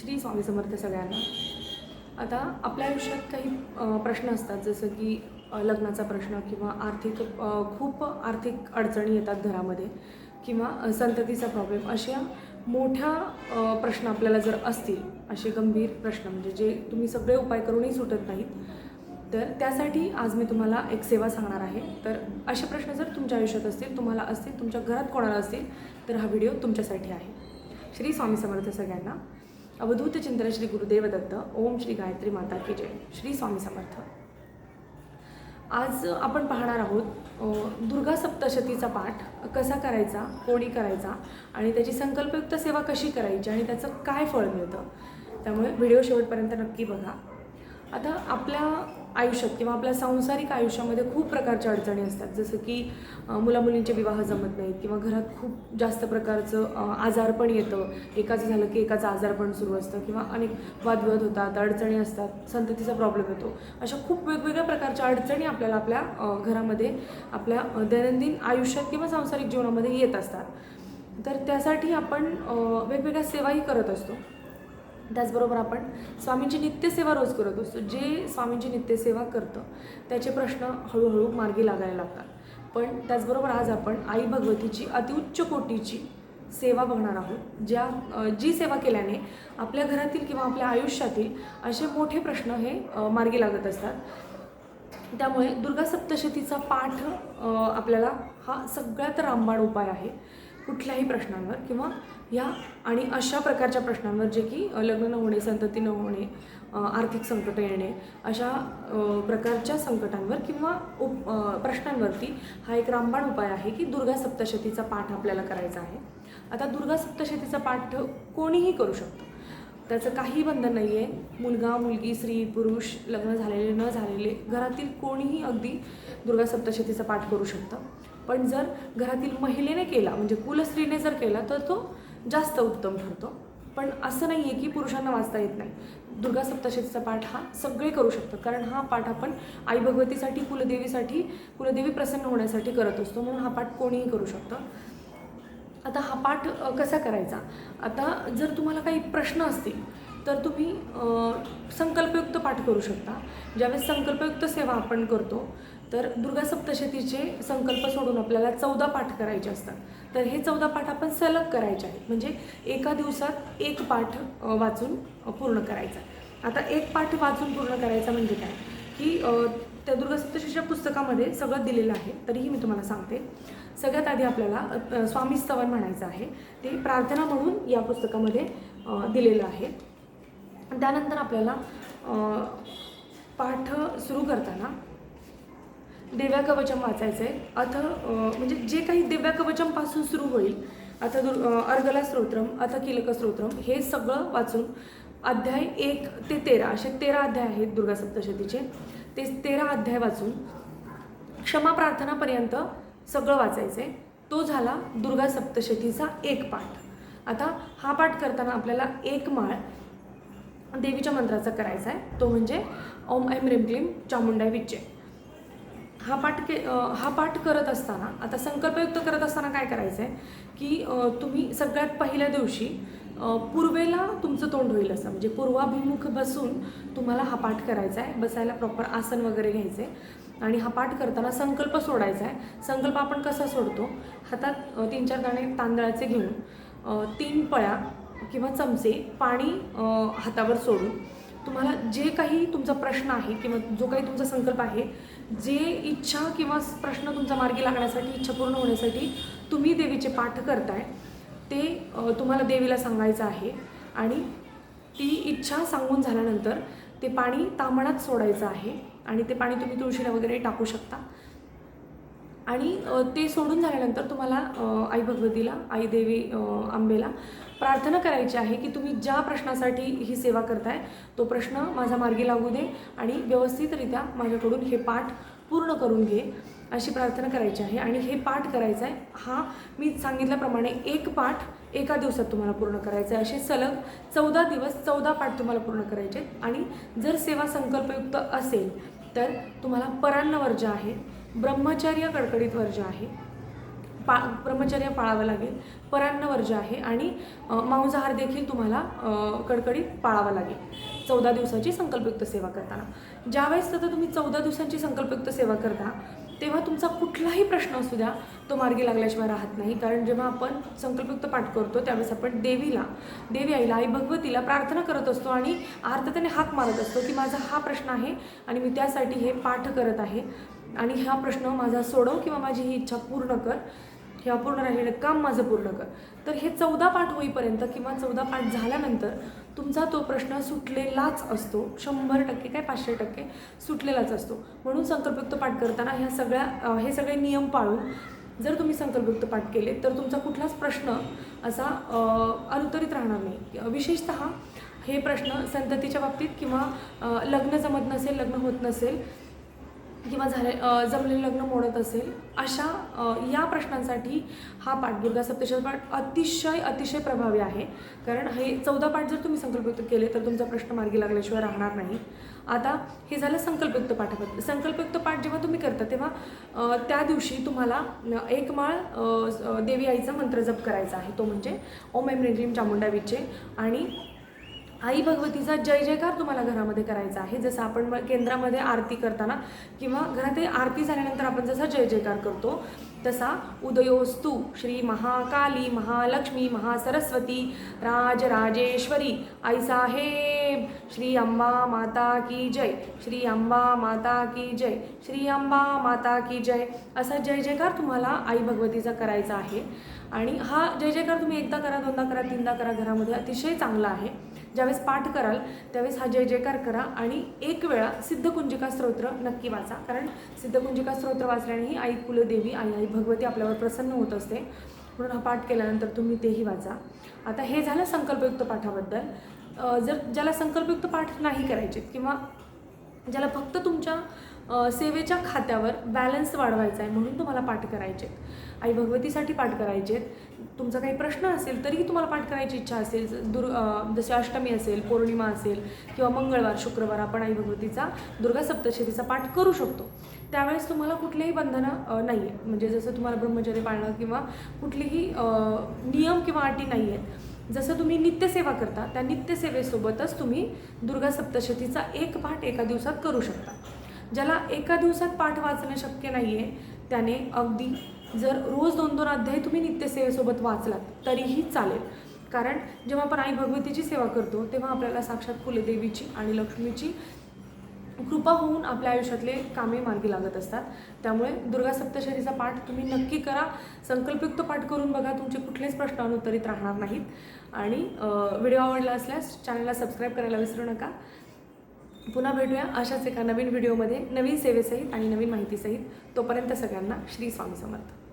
श्री स्वामी समर्थ सगळ्यांना. आता आपल्या आयुष्यात काही प्रश्न असतात जसं की लग्नाचा प्रश्न किंवा आर्थिक खूप आर्थिक अडचणी येतात घरामध्ये किंवा संततीचा प्रॉब्लेम अशा मोठ्या प्रश्न आपल्याला जर असतील असे गंभीर प्रश्न म्हणजे जे तुम्ही सगळे उपाय करूनही सुटत नाहीत तर त्यासाठी आज मी तुम्हाला एक सेवा सांगणार आहे. तर असे प्रश्न जर तुमच्या आयुष्यात असतील तुम्हाला असतील तुमच्या घरात कोणाला असतील तर हा व्हिडिओ तुमच्यासाठी आहे. श्री स्वामी समर्थ सगळ्यांना. अवधूत चिंतन श्री गुरुदेव दत्त ओम श्री गायत्री माता की जय श्री स्वामी समर्थ. आज आपण पाहणार आहोत दुर्गा सप्तशतीचा पाठ कसा करायचा कोणी करायचा आणि त्याची संकल्पयुक्त सेवा कशी करायची आणि त्याचं काय फळ मिळतं. त्यामुळे व्हिडिओ शेवटपर्यंत नक्की बघा. आता आपल्या आयुष्यात किंवा आपल्या सांसारिक आयुष्यामध्ये खूप प्रकारच्या अडचणी असतात. जसं की मुलामुलींचे विवाह जमत नाहीत किंवा घरात खूप जास्त प्रकारचं आजारपण येतं. एकाचं झालं की एकाचं आजारपण सुरू असतं किंवा अनेक वादविवाद होतात अडचणी असतात संततीचा प्रॉब्लेम येतो. अशा खूप वेगवेगळ्या प्रकारच्या अडचणी आपल्याला आपल्या घरामध्ये आपल्या दैनंदिन आयुष्यात किंवा सांसारिक जीवनामध्ये येत असतात. तर त्यासाठी आपण वेगवेगळ्या सेवाही करत असतो. त्याचबरोबर आपण स्वामींची नित्यसेवा रोज करत असतो. जे स्वामींची नित्यसेवा करतं त्याचे प्रश्न हळूहळू मार्गी लागायला लागतात. पण त्याचबरोबर आज आपण आई भगवतीची अतिउच्च कोटीची सेवा बघणार आहोत. ज्या जी सेवा केल्याने आपल्या घरातील किंवा आपल्या आयुष्यातील असे मोठे प्रश्न हे मार्गी लागत असतात. त्यामुळे दुर्गा सप्तशतीचा पाठ आपल्याला हा सगळ्यात रामबाण उपाय आहे. कुठल्याही प्रश्नांवर किंवा या आणि अशा प्रकारच्या प्रश्नांवर जे की लग्न न होणे संतती न होणे आर्थिक संकट येणे अशा प्रकारच्या संकटांवर किंवा उप प्रश्नांवरती हा एक रामबाण उपाय आहे की दुर्गा सप्तशतीचा पाठ आपल्याला करायचा आहे. आता दुर्गा सप्तशतीचा पाठ कोणीही करू शकतो. त्याचं काही बंधन नाही आहे मुलगा मुलगी स्त्री पुरुष लग्न झालेले न झालेले घरातील कोणीही अगदी दुर्गा सप्तशतीचा पाठ करू शकतं. पण जर घरातील महिलेने केला म्हणजे कुलस्त्रीने जर केला तर तो जास्त उत्तम ठरतो. पण असं नाही आहे की पुरुषांना वाचता येत नाही. दुर्गा सप्तशतीचा पाठ हा सगळे करू शकतात. कारण हा पाठ आपण आई भगवतीसाठी कुलदेवीसाठी कुलदेवी प्रसन्न होण्यासाठी करत असतो. म्हणून हा पाठ कोणीही करू शकतं. आता हा पाठ कसा करायचा? आता जर तुम्हाला काही प्रश्न असतील तर तुम्ही संकल्पयुक्त पाठ करू शकता. ज्यावेळेस संकल्पयुक्त सेवा आपण करतो तर दुर्गा सप्तशतीचे संकल्प सोडून आपल्याला चौदा पाठ करायचे असतात. तर हे चौदा पाठ आपण सलग करायचे आहेत. म्हणजे एका दिवसात एक पाठ वाचून पूर्ण करायचा आता एक पाठ वाचून पूर्ण करायचा म्हणजे काय? की त्या दुर्गा सप्तशतीच्या पुस्तकामध्ये सगळं दिलेलं आहे. तरीही मी तुम्हाला सांगते. सगळ्यात आधी आपल्याला स्वामी स्तवन म्हणायचं आहे. ते प्रार्थना म्हणून या पुस्तकामध्ये दिलेलं आहे. त्यानंतर आपल्याला पाठ सुरू करताना दिव्या कवचम वाचायचं आहे अथ म्हणजे जे काही दिव्या कवचमपासून सुरू होईल अथ दुर् अर्गला स्तोत्रम अथ किलक स्तोत्रम हे सगळं वाचून अध्याय एक ते तेरा असे तेरा अध्याय आहेत दुर्गा सप्तशतीचे ते तेरा अध्याय वाचून क्षमा प्रार्थनापर्यंत सगळं वाचायचं आहे तो झाला दुर्गा सप्तशतीचा एक पाठ. आता हा पाठ करताना आपल्याला एक माळ देवीच्या मंत्राचा करायचा आहे. तो म्हणजे ओम ऐम रेम क्लीम चामुंडाय विच्चे हा पाठ के हा पाठ करत असताना आता संकल्पयुक्त करत असताना काय करायचं आहे की तुम्ही सगळ्यात पहिल्या दिवशी पूर्वेला तुमचं तोंड होईल असं. म्हणजे पूर्वाभिमुख बसून तुम्हाला हा पाठ करायचा आहे. बसायला प्रॉपर आसन वगैरे घ्यायचं आहे आणि हा पाठ करताना संकल्प सोडायचा आहे. संकल्प आपण कसा सोडतो? हातात तीन चार दाणे तांदळाचे घेऊन तीन पळ्या किंवा चमचे पाणी हातावर सोडून तुम्हाला जे काही तुमचा प्रश्न आहे किंवा जो काही तुमचा संकल्प आहे जे इच्छा किंवा प्रश्न तुमचा मार्गी लागण्यासाठी इच्छा पूर्ण होण्यासाठी तुम्ही देवीचे पाठ करताय ते तुम्हाला देवीला सांगायचं आहे. आणि ती इच्छा सांगून झाल्यानंतर ते पाणी तांबणात सोडायचं आहे आणि ते पाणी तुम्ही तुळशीला वगैरे टाकू शकता. आणि ते सोडून झाल्यानंतर तुम्हाला आई भगवतीला आई देवी आंबेला प्रार्थना करायची आहे की तुम्ही ज्या प्रश्नासाठी ही सेवा करताय तो प्रश्न माझा मार्गी लागू दे आणि व्यवस्थितरित्या माझ्याकडून हे पाठ पूर्ण करून घे अशी प्रार्थना करायची आहे. आणि हे पाठ करायचं आहे हा मी सांगितल्याप्रमाणे एक पाठ एका दिवसात तुम्हाला पूर्ण करायचं आहे असे सलग चौदा दिवस चौदा पाठ तुम्हाला पूर्ण करायचे आहेत आणि जर सेवा संकल्पयुक्त असेल तर तुम्हाला परान्न वर्ज आहे ब्रह्मचर्य कडकडीत वर्ज आहे. पा ब्रह्मचर्य पाळावं लागेल. परान्न वर्ज आहे आणि मांसाहार देखील तुम्हाला कडकडीत पाळावा लागेल. चौदा दिवसाची संकल्पयुक्त सेवा करताना. ज्यावेळेस तर तुम्ही चौदा दिवसांची संकल्पयुक्त सेवा करता तेव्हा तुमचा कुठलाही प्रश्न असू द्या तो मार्गी लागल्याशिवाय राहत नाही. कारण जेव्हा आपण संकल्पयुक्त पाठ करतो त्यावेळेस आपण देवीला देवी आईला आई भगवतीला प्रार्थना करत असतो आणि अर्थाने हाक मारत असतो की माझा हा प्रश्न आहे आणि मी त्यासाठी हे पाठ करत आहे. आणि हा प्रश्न माझा सोडव किंवा माझी ही इच्छा पूर्ण कर. हे अपूर्ण राहिलेलं काम माझं पूर्ण कर. तर हे चौदा पाठ होईपर्यंत किंवा चौदा पाठ झाल्यानंतर तुमचा तो प्रश्न सुटलेलाच असतो. शंभर टक्के काय पाचशे टक्के सुटलेलाच असतो. म्हणून संकल्पयुक्त पाठ करताना ह्या सगळ्या हे सगळे नियम पाळून जर तुम्ही संकल्पयुक्त पाठ केले तर तुमचा कुठलाच प्रश्न असा अनुत्तरित राहणार नाही. विशेषत हे प्रश्न संततीच्या बाबतीत किंवा लग्न जमत नसेल लग्न होत नसेल किंवा झाले जमलेलं लग्न मोडत असेल अशा या प्रश्नांसाठी हा पाठ दुर्गा पाठ अतिशय अतिशय प्रभावी आहे. कारण हे चौदा पाठ जर तुम्ही संकल्पयुक्त केले तर तुमचा प्रश्न मार्गी लागल्याशिवाय राहणार नाही. आता हे झालं संकल्पयुक्त पाठाबद्दल संकल्पयुक्त पाठ जेव्हा तुम्ही करता तेव्हा त्या दिवशी तुम्हाला एक माळ देवी आईचा मंत्र जप करायचा आहे. तो म्हणजे ओम एम रेग्रीम चामुंडा विचे आणि आई भगवतीचा जय जयकार तुम्हाला घरामध्ये करायचा आहे. जसं आपण म- केंद्रामध्ये आरती करताना किंवा घरात आरती झाल्यानंतर आपण जसा जय जयकार करतो तसा उदयोस्तु श्री महाकाली महालक्ष्मी महासरस्वती राजराजेश्वरी आई साहेब श्री अंबा माता की जय श्री अंबा माता की जय श्री अंबा माता की जय असा जय जयकार तुम्हाला आई भगवतीचा करायचा आहे. आणि हा जय जयकार तुम्ही एकदा करा दोनदा करा तीनदा करा घरामध्ये अतिशय चांगला आहे. ज्यावेळेस पाठ कराल त्यावेळेस हा जय जयकार करा आणि एक वेळा सिद्धकुंजिका स्तोत्र नक्की वाचा. कारण सिद्धकुंजिका स्तोत्र वाचल्यानेही आई कुलदेवी आई आई भगवती आपल्यावर प्रसन्न होत असते. म्हणून हा पाठ केल्यानंतर तुम्ही तेही वाचा. आता हे झालं संकल्पयुक्त पाठाबद्दल. जर ज्याला संकल्पयुक्त पाठ नाही करायचे किंवा ज्याला फक्त तुमच्या सेवेच्या खात्यावर बॅलन्स वाढवायचा आहे म्हणून तुम्हाला पाठ करायचे आई भगवतीसाठी पाठ करायचे तुमचा काही प्रश्न असेल तरीही तुम्हाला पाठ करायची इच्छा असेल ज- जसे अष्टमी असेल पौर्णिमा असेल किंवा मंगळवार शुक्रवार आपण आई भगवतीचा दुर्गा सप्तशतीचा पाठ करू शकतो. त्यावेळेस तुम्हाला कुठलेही बंधनं नाही आहेत म्हणजे जसं तुम्हाला ब्रह्मचर्य पाळणं किंवा कुठलीही नियम किंवा अटी नाही आहेत जसं तुम्ही नित्यसेवा करता त्या नित्यसेवेसोबतच तुम्ही दुर्गा सप्तशतीचा एक पाठ एका दिवसात करू शकता. ज्याला एका दिवसात पाठ वाचणं शक्य नाही आहे त्याने अगदी जर रोज दोन दोन अध्याय तुम्ही नित्यसेवेसोबत वाचलात तरीही चालेल. कारण जेव्हा आपण आई भगवतीची सेवा करतो तेव्हा आपल्याला साक्षात कुलदेवीची आणि लक्ष्मीची कृपा होऊन आपल्या आयुष्यातले कामे मार्गी लागत असतात. त्यामुळे दुर्गा सप्तशरीचा पाठ तुम्ही नक्की करा. संकल्पयुक्त पाठ करून बघा तुमचे कुठलेच प्रश्न अनुत्तरित राहणार नाहीत. आणि व्हिडिओ आवडला असल्यास चॅनलला सबस्क्राईब करायला विसरू नका. पुन्हा भेटूया अशाच एका नवीन व्हिडिओमध्ये नवीन सेवेसहित आणि नवीन माहितीसहित. तोपर्यंत सगळ्यांना श्री स्वामी समर्थ.